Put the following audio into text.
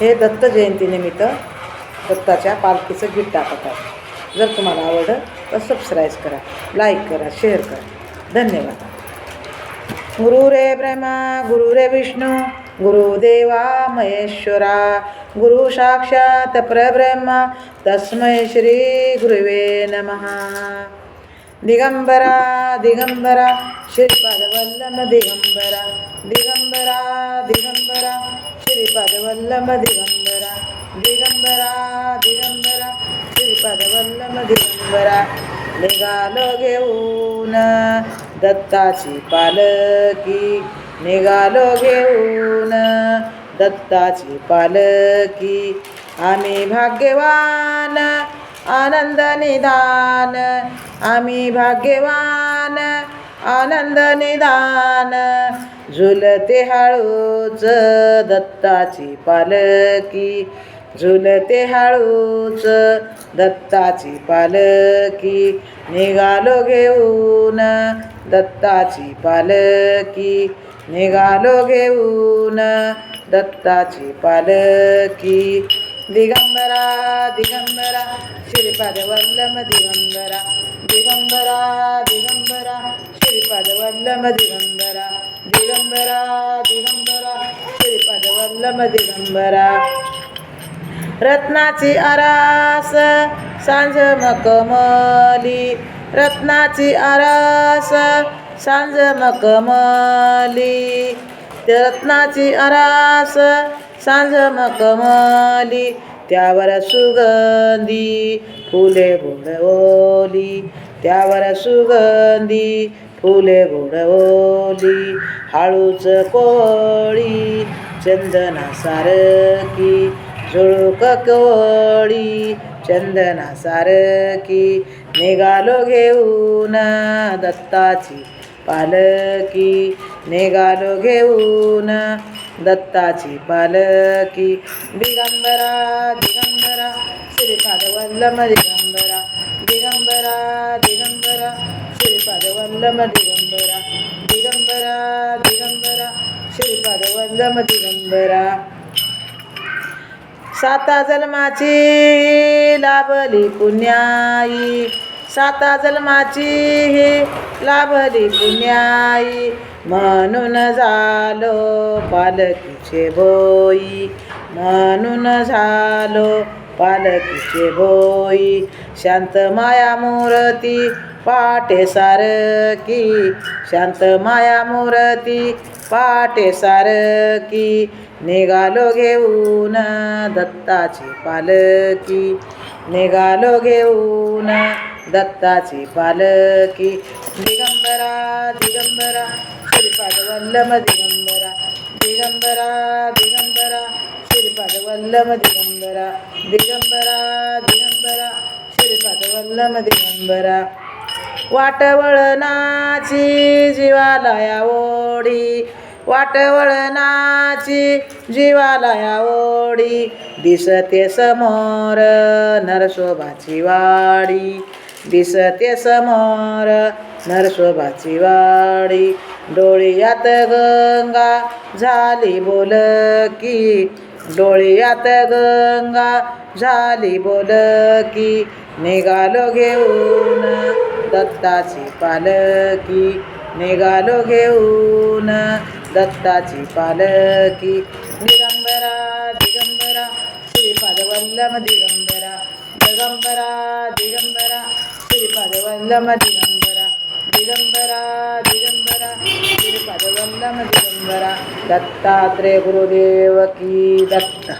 हे दत्त जयंतीनिमित्त दत्ताच्या पालखीचं गीत टाकत आहे जर तुम्हाला आवडलं तर सबस्क्राईब करा लाईक करा शेअर करा. धन्यवाद. गुरु रे ब्रह्मा गुरु रे विष्णू गुरुदेवा महेश्वरा गुरु साक्षात परब्रह्मा तस्मै श्री गुरुवे नमः. दिगंबरा दिगंबरा श्रीपादवल्लभ दिगंबरा दिगंबरा दिगंबरा श्रीपादवल्लभ दिगंबरा दिगंबरा दिगंबरा श्रीपादवल्लभ दिगंबरा निघालो घेऊन दत्ताची पालकी निघालो घेऊन दत्ताची पालकी आम्ही भाग्यवान आनंद निदान आम्ही भाग्यवान आनंद निदान झुलते हळूच दत्ताची पालकी झुलते हळूच दत्ताची पालकी निघालो घेऊन दत्ताची पालकी निघालो घेऊन दत्ताची पालकी दिगंबरा दिगंबरा श्रीपाद वल्लम दिगंबरा. दिगंबरा दिगंबरा श्रीपाद वल्लम दिगंबरा. दिगंबरा दिगंबरा श्रीपाद वल्लभ दिगंबरा. रत्नाची आरास सांज मकमली. रत्नाची आरास सांज मकमली. रत्नाची आरास सांज मकमली. त्यावर सुगंधी फुले बुडवली. त्यावर सुगंधी फुले बुडवली हाळूच कोळी चंदना सारखी झुळूक कोळी चंदना सारखी निघालो घेऊन दत्ताची पालकी निघालो घेऊन दत्ताची पालकी दिगंबरा दिगंबरा श्रीपाद वल्लभ दिगंबरा. दिगंबरा दिगंबरा श्रीपाद वल्लभ दिगंबरा दिगंबरा दिगंबरा श्रीपाद दिगंबरा. साता जन्माची लाभली पुण्याई. साता जन्माची ही लाभली पुण्याई. म्हणून झालो पालकीचे बोई म्हणून झालो पालकीचे भोई शांत माया मूर्ती पाटे सारकी शांत माया मूर्ती पाटे सारकी निघालो घेऊन दत्ताची पालकी निघालो घेऊन दत्ताची पालकी दिगंबरा दिगंबरा श्रीपाद वल्लभ दिगंबरा. दिगंबरा दिगंबरा. श्रीपाद दिगंबरा दिगंबरा दिगंबरा श्रीपाद वल्लभ दिगंबरा वाटवळणाची जीवालया ओढी वाटवळणाची जीवालया ओढी दिसते समोर नरसोबाची वाडी दिसते समोर नरसोबाची वाडी। डोळ्यात गंगा झाली बोलकी डोळ्यात गंगा झाली बोलकी निघालो घेऊन दत्ताची पालकी निघालो घेऊन दत्ताची पालकी दिगंबरा दिगंबरा श्रीपादवल्लम दिगंबरा. दिगंबरा दिगंबरा श्रीपादवल्लम दिगंबरा. दिगंबरा दिगंबरा श्रीपादवल्लम दिगंबरा. दत्तात्रय गुरुदेव की दत्त.